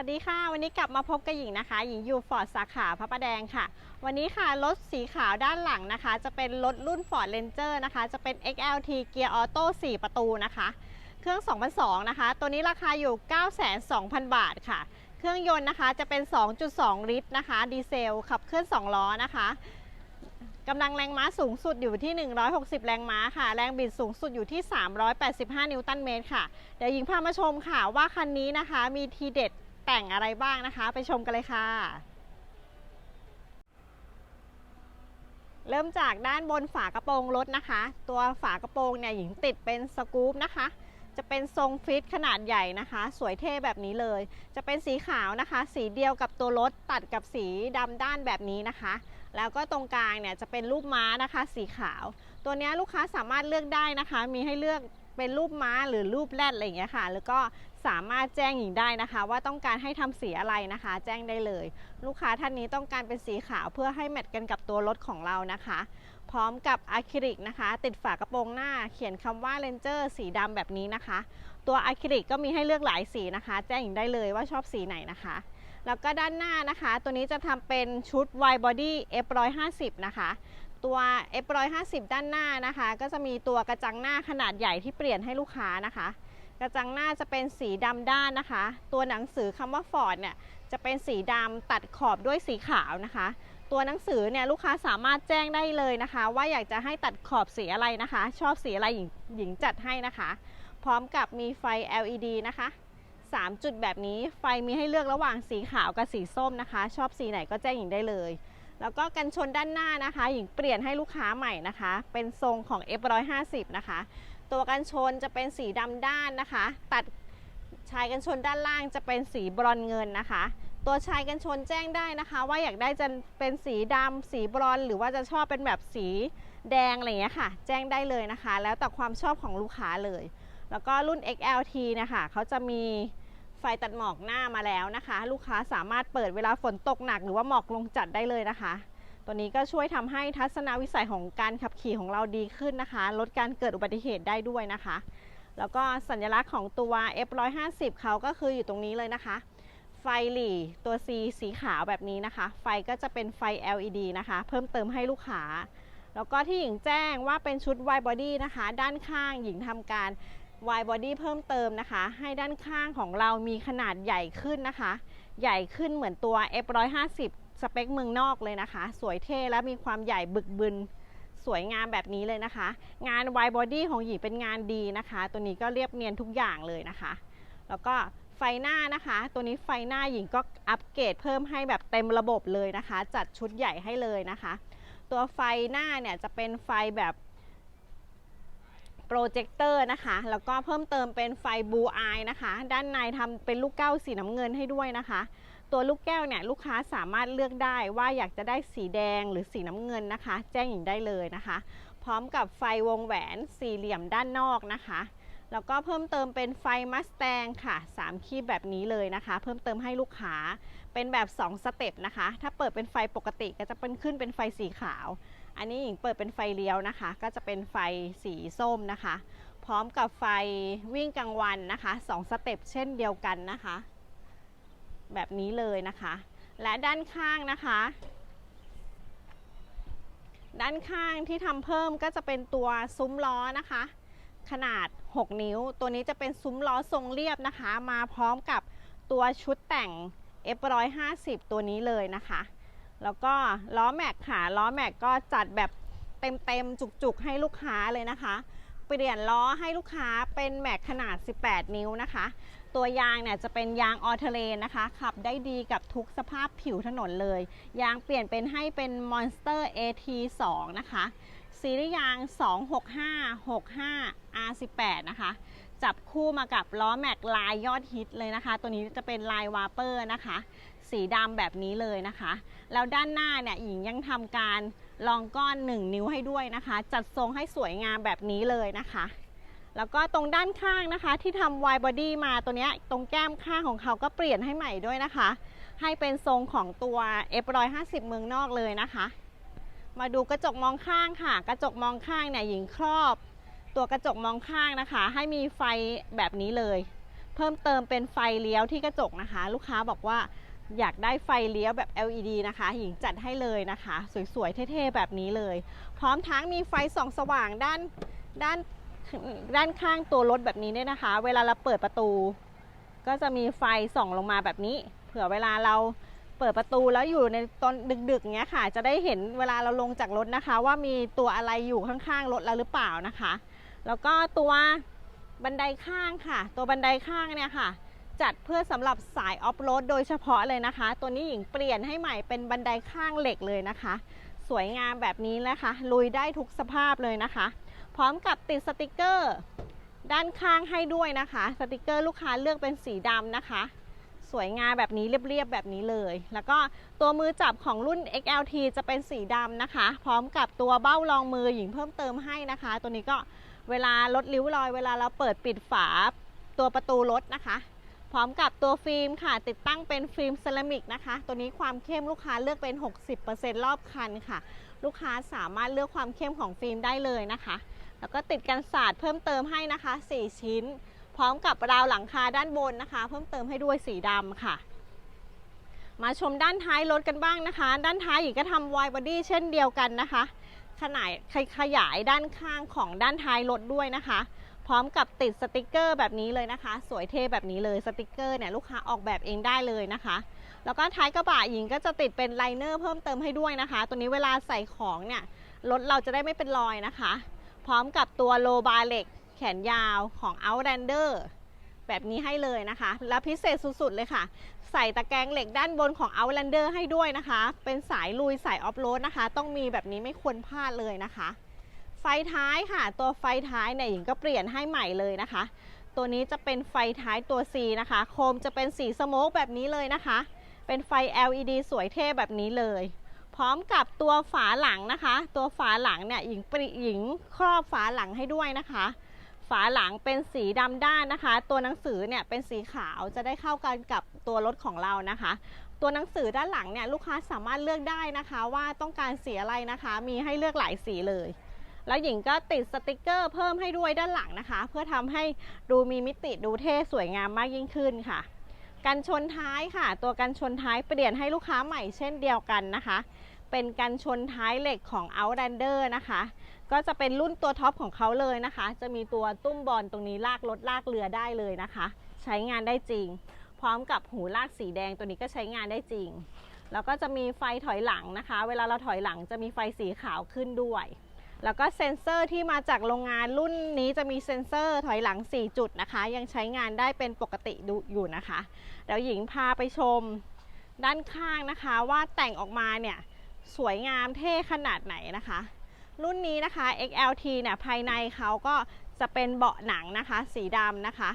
วัสดีค่ะ วันนี้กลับมาพบกับหญิงนะคะ หญิงอยู่ฟอร์ดสาขาพระประแดงค่ะ วันนี้ค่ะรถสีขาวด้านหลังนะคะ จะเป็นรถรุ่น Ford Ranger นะคะ จะเป็น XLT เกียร์ออโต้4ประตูนะคะ เครื่อง 2002 นะคะ ตัวนี้ราคาอยู่ 92,000 บาทค่ะ เครื่องยนต์นะคะจะเป็น 2.2 ลิตรนะคะ ดีเซลขับเคลื่อน 2 ล้อนะคะกำลังแรงม้าสูงสุดอยู่ที่ 160 แรงม้าค่ะ แรงบิดสูงสุดอยู่ที่ 385 นิวตันเมตรค่ะ เดี๋ยวหญิงพามาชมค่ะว่าคันนี้นะคะมีทีเด็ด แต่งอะไรบ้างนะคะ ไปชมกันเลยค่ะ เริ่มจากด้านบนฝากระโปรงรถนะคะ ตัวฝากระโปรงเนี่ยหญิงติดเป็นสกู๊ปนะคะ จะเป็นทรงฟิตขนาดใหญ่นะคะ สวยเท่แบบนี้เลย จะเป็นสีขาวนะคะ สีเดียวกับตัวรถตัดกับสีดำด้านแบบนี้นะคะ แล้วก็ตรงกลางเนี่ยจะเป็นรูปม้านะคะ สีขาว ตัวนี้ลูกค้าสามารถเลือกได้นะคะ มีให้เลือกเป็นรูปม้าหรือรูปแรดอะไรอย่างเงี้ยค่ะ แล้วก็ สามารถแจ้งหญิงได้นะคะ ว่าต้องการให้ทำสีอะไรนะคะ แจ้งได้เลย ลูกค้าท่านนี้ต้องการเป็นสีขาวเพื่อให้แมทกันกับตัวรถของเรานะคะ พร้อมกับอะคริลิกนะคะ ติดฝากระโปรงหน้าเขียนคำว่า Ranger สีดำแบบนี้นะคะ ตัวอะคริลิกก็มีให้เลือกหลายสีนะคะ แจ้งหญิงได้เลยว่าชอบสีไหนนะคะแล้วก็ด้านหน้านะคะ ตัวนี้จะทำเป็นชุด wide body F150 นะคะ ตัว F150 ด้านหน้านะคะ ก็จะมีตัวกระจังหน้าขนาดใหญ่ที่เปลี่ยนให้ลูกค้านะคะ กระจังหน้าจะเป็นสีดำด้านนะคะ ตัวหนังสือคำว่า Ford เนี่ยจะเป็นสีดำตัดขอบด้วยสีขาวนะคะ ตัวหนังสือเนี่ยลูกค้าสามารถแจ้งได้เลยนะคะ ว่าอยากจะให้ตัดขอบสีอะไรนะคะ ชอบสีอะไรหญิงหญิงจัดให้นะคะ พร้อมกับมีไฟ LED นะคะ 3 จุดแบบนี้ไฟมีให้เลือกระหว่างสีขาวกับสีส้มนะคะ ชอบสีไหนก็แจ้งหญิงได้เลย แล้วก็กันชนด้านหน้านะคะ หญิงเปลี่ยนให้ลูกค้าใหม่นะคะ เป็นทรงของ F150 นะคะ ตัวกันชนจะเป็นสีดำด้านนะคะ ตัดชายกันชนด้านล่างจะเป็นสีบรอนเงินนะคะ ตัวชายกันชนแจ้งได้นะคะ ว่าอยากได้จะเป็นสีดำสีบรอนหรือว่าจะชอบเป็นแบบสีแดงอะไรอย่างเงี้ยค่ะ แจ้งได้เลยนะคะ แล้วแต่ความชอบของลูกค้าเลย แล้วก็รุ่น XLT นะคะเขาจะมีไฟตัดหมอกหน้ามาแล้วนะคะ ลูกค้าสามารถเปิดเวลาฝนตกหนัก หรือว่าหมอกลงจัดได้เลยนะคะ ตัวนี้ก็ช่วยทำให้ทัศนวิสัยของการขับขี่ของเราดีขึ้นนะคะ ลดการเกิดอุบัติเหตุได้ด้วยนะคะ แล้วก็สัญลักษณ์ของตัว F150 เขาก็คืออยู่ตรงนี้เลยนะคะ ไฟหลีตัว C สีขาวแบบนี้นะคะ ไฟก็จะเป็นไฟ LED นะคะ เพิ่มเติมให้ลูกค้า แล้วก็ที่หญิงแจ้งว่าเป็นชุด wide body นะคะ ด้านข้างหญิงทำการ wide body เพิ่มเติมนะคะ ให้ด้านข้างของเรามีขนาดใหญ่ขึ้นนะคะ ใหญ่ขึ้นเหมือนตัว F150 สเปคเมืองนอกเลยนะคะ สวยเท่และมีความใหญ่บึกบึนสวยงามแบบนี้เลยนะคะ งาน wide body ของหญิงเป็นงานดีนะคะ ตัวนี้ก็เรียบเนียนทุกอย่างเลยนะคะ แล้วก็ไฟหน้านะคะ ตัวนี้ไฟหน้าหญิงก็อัปเกรดเพิ่มให้แบบเต็มระบบเลยนะคะ จัดชุดใหญ่ให้เลยนะคะ ตัวไฟหน้าเนี่ยจะเป็นไฟแบบโปรเจคเตอร์นะคะ แล้วก็เพิ่มเติมเป็นไฟบูอายนะคะ ด้านในทำเป็นลูกแก้วสีน้ำเงินให้ด้วยนะคะ ตัวลูกแก้วเนี่ยลูกค้าสามารถเลือกได้ว่าอยากจะได้สีแดงหรือสีน้ำเงินนะคะ แจ้งหญิงได้เลยนะคะ พร้อมกับไฟวงแหวนสี่เหลี่ยมด้านนอกนะคะ แล้วก็เพิ่มเติมเป็นไฟมัสแตงค่ะ 3 คีบแบบนี้เลยนะคะ เพิ่มเติมให้ลูกค้าเป็นแบบ 2 สเต็ปนะคะ ถ้าเปิดเป็นไฟปกติก็จะเป็นขึ้นเป็นไฟสีขาว อันนี้หญิงเปิดเป็นไฟเลี้ยวนะคะ ก็จะเป็นไฟสีส้มนะคะ พร้อมกับไฟวิ่งกลางวันนะคะ 2 สเต็ปเช่นเดียวกันนะคะ แบบนี้เลยนะคะ และด้านข้างนะคะ ด้านข้างที่ทำเพิ่มก็จะเป็นตัวซุ้มล้อนะคะ ขนาด 6 นิ้ว ตัวนี้จะเป็นซุ้มล้อทรงเรียบนะคะ มาพร้อมกับตัวชุดแต่ง F150 ตัวนี้เลยนะคะ แล้วก็ล้อแม็กค่ะ ล้อแม็กก็จัดแบบเต็มๆ จุกๆ ให้ลูกค้าเลยนะคะ เปลี่ยนล้อให้ลูกค้าเป็นแม็กขนาด 18 นิ้วนะคะ ตัวยางเนี่ยจะเป็นยางออเทเลนนะคะ ขับได้ดีกับทุกสภาพผิวถนนเลย ยางเปลี่ยนเป็นให้เป็น Monster AT2 นะคะ ซีรีส์ยาง 26565 R18 นะคะ จับคู่มากับล้อแม็กลายยอดฮิตเลยนะคะ ตัวนี้จะเป็นลายวาเปอร์นะคะ สีดำแบบนี้เลยนะคะ แล้วด้านหน้าเนี่ยหญิงยังทำการลองก้อน 1 นิ้วให้ด้วยนะคะ จัดทรงให้สวยงามแบบนี้เลยนะคะ แล้วก็ตรงด้านข้างนะคะ ที่ทำ wide body มาตัวนี้ตรงแก้มข้างของเขาก็เปลี่ยนให้ใหม่ด้วยนะคะ ให้เป็นทรงของตัว F150 เมืองนอกเลยนะคะ มาดูกระจกมองข้างค่ะ กระจกมองข้างเนี่ยหญิงครอบ ตัวกระจกมองข้างนะคะ ให้มีไฟแบบนี้เลย เพิ่มเติมเป็นไฟเลี้ยวที่กระจกนะคะ ลูกค้าบอกว่าอยากได้ไฟเลี้ยวแบบ LED นะคะ หญิงจัดให้เลยนะคะ สวยๆ เท่ๆ แบบนี้เลย พร้อมทั้งมีไฟส่องสว่างด้านด้าน ด้านข้างตัวรถแบบนี้ด้วยนะคะ เวลาเราเปิดประตู ก็จะมีไฟส่องลงมาแบบนี้ เผื่อเวลาเราเปิดประตูแล้วอยู่ในตอนดึกๆเงี้ยค่ะ จะได้เห็นเวลาเราลงจากรถนะคะ ว่ามีตัวอะไรอยู่ข้างๆรถเราหรือเปล่านะคะ แล้วก็ตัวบันไดข้างค่ะ ตัวบันไดข้างเนี่ยค่ะ จัดเพื่อสำหรับสายออฟโรดโดยเฉพาะเลยนะคะ ตัวนี้หญิงเปลี่ยนให้ใหม่เป็นบันไดข้างเหล็กเลยนะคะ สวยงามแบบนี้นะคะ ลุยได้ทุกสภาพเลยนะคะ พร้อมกับติดสติกเกอร์ ด้านข้างให้ด้วยนะคะ สติกเกอร์ลูกค้าเลือกเป็นสีดำนะคะ สวยงามแบบนี้เรียบๆแบบนี้เลย แล้วก็ตัวมือจับของรุ่น XLT จะเป็นสีดำนะคะ พร้อมกับตัวเบ้ารองมือหญิงเพิ่มเติมให้นะคะ ตัวนี้ก็เวลาลดริ้วรอย เวลาเราเปิดปิดฝาตัวประตูรถนะคะ พร้อมกับตัวฟิล์มค่ะ ติดตั้งเป็นฟิล์มเซรามิกนะคะ ตัวนี้ความเข้มลูกค้าเลือกเป็น 60%รอบคันค่ะ ลูกค้าสามารถเลือกความเข้มของฟิล์มได้เลยนะคะ แล้วก็ติดกันศาสตร์เพิ่มเติมให้นะคะ 4 ชิ้น พร้อมกับราวหลังคาด้านบนนะคะ เพิ่มเติมให้ด้วยสีดำค่ะ มาชมด้านท้ายรถกันบ้างนะคะ ด้านท้ายอีกก็ทำวายบอดี้เช่นเดียวกันนะคะ ขนาดขยายด้านข้างของด้านท้ายรถด้วยนะคะ พร้อมกับติดสติกเกอร์แบบนี้เลยนะคะ สวยเท่แบบนี้เลยสติกเกอร์เนี่ยลูกค้าออกแบบเองได้เลยนะคะ แล้วก็ท้ายกระบะหญิงก็จะติดเป็นไลเนอร์เพิ่มเติมให้ด้วยนะคะ ตัวนี้เวลาใส่ของเนี่ยรถเราจะได้ไม่เป็นรอยนะคะ พร้อมกับตัวโลบาร์เหล็กแขนยาวของ Outlander แบบนี้ให้เลยนะคะ และพิเศษสุดๆเลยค่ะ ใส่ตะแกรงเหล็กด้านบนของ Outlander ให้ด้วยนะคะ เป็นสายลุยสายออฟโรดนะคะ ต้องมีแบบนี้ไม่ควรพลาดเลยนะคะ ไฟท้ายค่ะ ตัวไฟท้ายเนี่ยหญิงก็เปลี่ยนให้ใหม่เลยนะคะ ตัวนี้จะเป็นไฟท้ายตัว C นะคะ โคมจะเป็นสีสโมกแบบนี้เลยนะคะ เป็นไฟ LED สวยเท่แบบนี้เลย พร้อมกับตัวฝาหลังนะคะ ตัวฝาหลังเนี่ยหญิงปริหญิงครอบฝาหลังให้ด้วยนะคะ ฝาหลังเป็นสีดำด้านนะคะ ตัวหนังสือเนี่ยเป็นสีขาวจะได้เข้ากันกับตัวรถของเรานะคะตัวหนังสือด้านหลังเนี่ยลูกค้าสามารถเลือกได้นะคะ ว่าต้องการสีอะไรนะคะ มีให้เลือกหลายสีเลย แล้วหญิงก็ติดสติกเกอร์เพิ่มให้ด้วยด้านหลังนะคะ เพื่อทำให้ดูมีมิติดูเท่สวยงามมากยิ่งขึ้นค่ะกันชนท้ายค่ะ ตัวกันชนท้ายเปลี่ยนให้ลูกค้าใหม่เช่นเดียวกันนะคะ เป็นกันชนท้ายเหล็กของ Outlander นะคะ ก็จะเป็นรุ่นตัวท็อปของเขาเลยนะคะ จะมีตัวตุ้มบอลตรงนี้ลากรถลากเรือได้เลยนะคะ ใช้งานได้จริง พร้อมกับหูลากสีแดงตัวนี้ก็ใช้งานได้จริง แล้วก็จะมีไฟถอยหลังนะคะ เวลาเราถอยหลังจะมีไฟสีขาวขึ้นด้วย แล้วก็เซ็นเซอร์ที่มาจากโรงงานรุ่นนี้จะมีเซ็นเซอร์ถอยหลัง 4 จุดนะคะ ยังใช้งานได้เป็นปกติดูอยู่นะคะเดี๋ยวหญิงพาไปชมด้านข้างนะคะ ว่าแต่งออกมาเนี่ยสวยงามเท่ขนาดไหนนะคะ รุ่นนี้นะคะ XLT เนี่ยภายในเขาก็จะเป็นเบาะหนังนะคะ สีดำนะคะ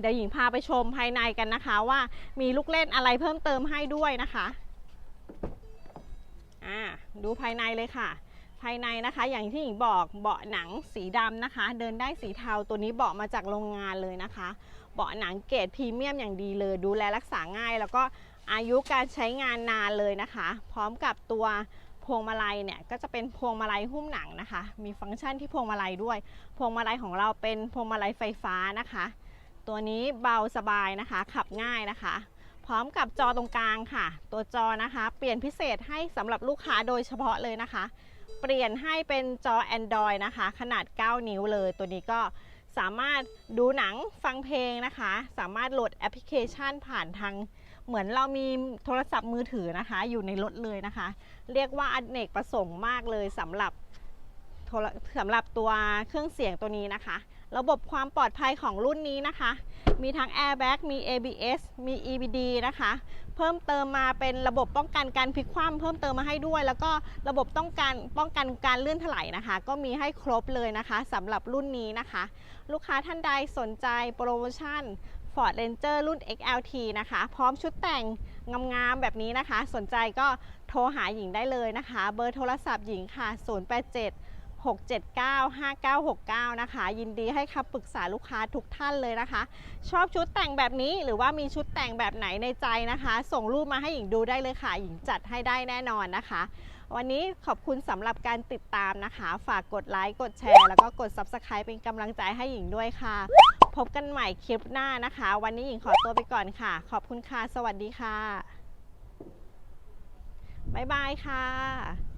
เดี๋ยวหญิงพาไปชมภายในกันนะคะว่ามีลูกเล่นอะไรเพิ่มเติมให้ด้วยนะคะอ่าดูภายในเลยค่ะ ภายในนะคะ อย่างที่หญิงบอกเบาะหนังสีดำนะคะ เดินได้สีเทาตัวนี้เบาะมาจากโรงงานเลยนะคะ เบาะหนังเกรดพรีเมียมอย่างดีเลย ดูแลรักษาง่าย แล้วก็อายุการใช้งานนานเลยนะคะ พร้อมกับตัวพวงมาลัยเนี่ยก็จะเป็นพวงมาลัยหุ้มหนังนะคะ มีฟังก์ชันที่พวงมาลัยด้วย พวงมาลัยของเราเป็นพวงมาลัยไฟฟ้านะคะ ตัวนี้เบาสบายนะคะ ขับง่ายนะคะ พร้อมกับจอตรงกลางค่ะ ตัวจอนะคะ เปลี่ยนพิเศษให้สำหรับลูกค้าโดยเฉพาะเลยนะคะ เปลี่ยนให้เป็นจอ Android นะคะ ขนาด 9 นิ้วเลย ตัวนี้ก็สามารถดูหนังฟังเพลงนะคะ สามารถโหลดแอปพลิเคชันผ่านทางเหมือนเรามีโทรศัพท์มือถือนะคะ อยู่ในรถเลยนะคะ เรียกว่าอเนกประสงค์มากเลยสำหรับโทรสำหรับตัวเครื่องเสียงตัวนี้นะคะ ระบบความปลอดภัยของรุ่นนี้นะคะ มีทั้ง airbag มี ABS มี EBD นะคะ เพิ่มเติมมาเป็นระบบป้องกันการพลิกคว่ำเพิ่มเติมมาให้ด้วย แล้วก็ระบบต้องการป้องกันการเลื่อนถลายนะคะ ก็มีให้ครบเลยนะคะสำหรับรุ่นนี้นะคะ ลูกค้าท่านใดสนใจโปรโมชั่น Ford Ranger รุ่น XLT นะคะ พร้อมชุดแต่งงามๆแบบนี้นะคะ สนใจก็โทรหาหญิงได้เลยนะคะ เบอร์โทรศัพท์หญิงค่ะ 087 679 5969 นะคะ ยินดีให้คำปรึกษาลูกค้าทุกท่านเลยนะคะ ชอบชุดแต่งแบบนี้หรือว่ามีชุดแต่งแบบไหนในใจนะคะ ส่งรูปมาให้หญิงดูได้เลยค่ะ หญิงจัดให้ได้แน่นอนนะคะ วันนี้ขอบคุณสำหรับการติดตามนะคะ ฝากกดไลค์กดแชร์ แล้วก็กด Subscribe เป็นกำลังใจให้หญิงด้วยค่ะ พบกันใหม่คลิปหน้านะคะ วันนี้หญิงขอตัวไปก่อนค่ะ ขอบคุณค่ะ สวัสดีค่ะบ๊ายบายค่ะ